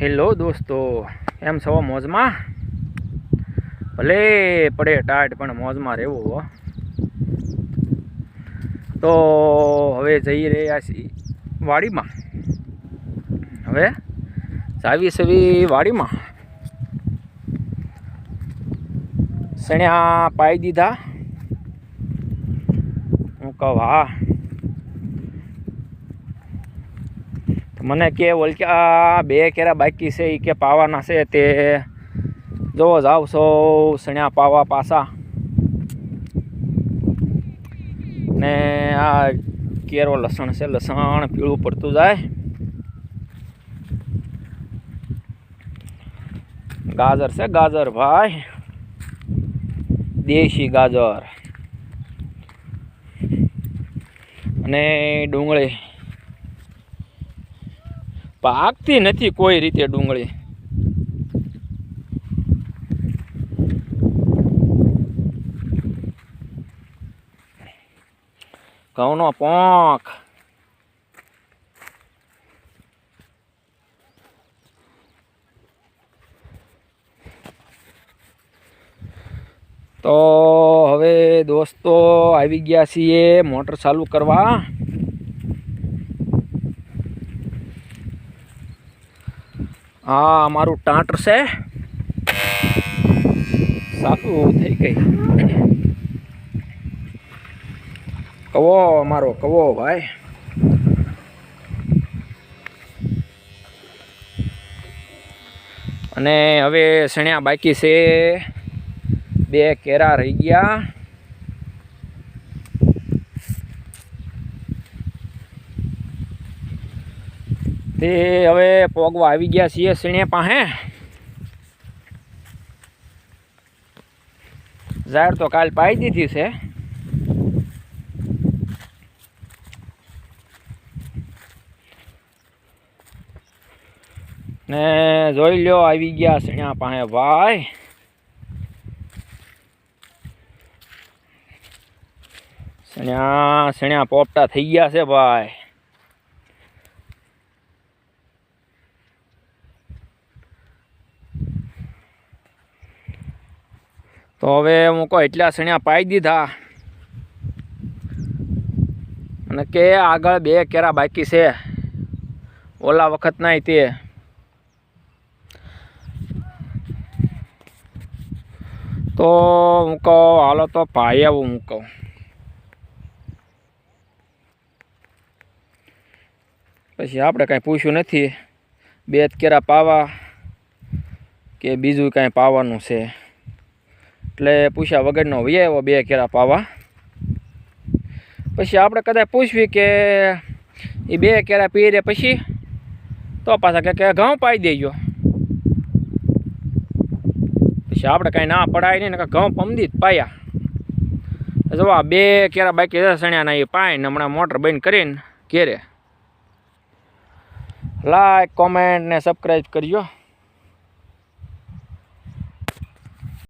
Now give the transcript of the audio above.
Hello દોસ્તો, એમ છો મોજમાં? ભલે પડે ટાટ પણ મોજમાં રહેવું હો. તો હવે જઈ રહ્યા છીએ વાડીમાં. હવે જાવી સવી વાડીમાં. સણ્યા પાઈ દીધા. હું કહું, હા તો મને કે ઓલક્યા બે કેરા બાકી છે એ કે પાવાના છે, તે જો જાવ સૌ સણ્યા પાવા પાસા ને આ કેરો લસણ છે, લસણ પીળું પડતું જાય. ગાજર છે, ગાજર ભાઈ. દેશી ગાજર. અને ડુંગળી. પાકતી નથી કોઈ રીતે ડુંગળી. ઘઉંનો પોંક તો હવે દોસ્તો, આવી ગયા છીએ મોટર ચાલુ કરવા. આ અમારું ટાંટર છે. સાચું થઈ ગઈ. કવો અમારો કવો ભાઈ? અને હવે શણ્યા બાકી છે. બે કેરા રહી ગયા. તે હવે પોગવા આવી ગયા છીએ સીણે પાસે. ઝાડ તો કાલ પાઈ દીધી છે. ને જોઈ લ્યો આવી ગયા સીણ્યા પાસે ભાઈ. સણ્યા સણ્યા પોપટા થઈ ગયા છે ભાઈ. તો હવે હું કહો, એટલા સણ્યા પાઈ દીધા. અને કે આગળ બે કેરા બાકી છે. ઓલા વખત નાય તે. તો હું કહું, હાલો તો ભાઈ આવું હું કહું. પછી આપણે કાંઈ પૂછ્યું નથી. બે કેરા પાવા કે બીજું કાંઈ પાવાનું છે. એટલે પૂછ્યા વગરનો આવ્યો બે કેરા પાવા. પછી આપણે કદાચ પૂછવી કે એ બે કેરા પી રે પછી તો પાછા કે ઘઉં પાઈ દેજો. પછી આપણે કાંઈ ના પડાય નહીં ઘઉં પમદી જ પાયા. જો આ બે કેરા બાકી સણ્યાના, એ પાઈને હમણાં મોટર બંધ કરીને ઘેરે. લાઈક કોમેન્ટ ને સબસ્ક્રાઈબ કરજો.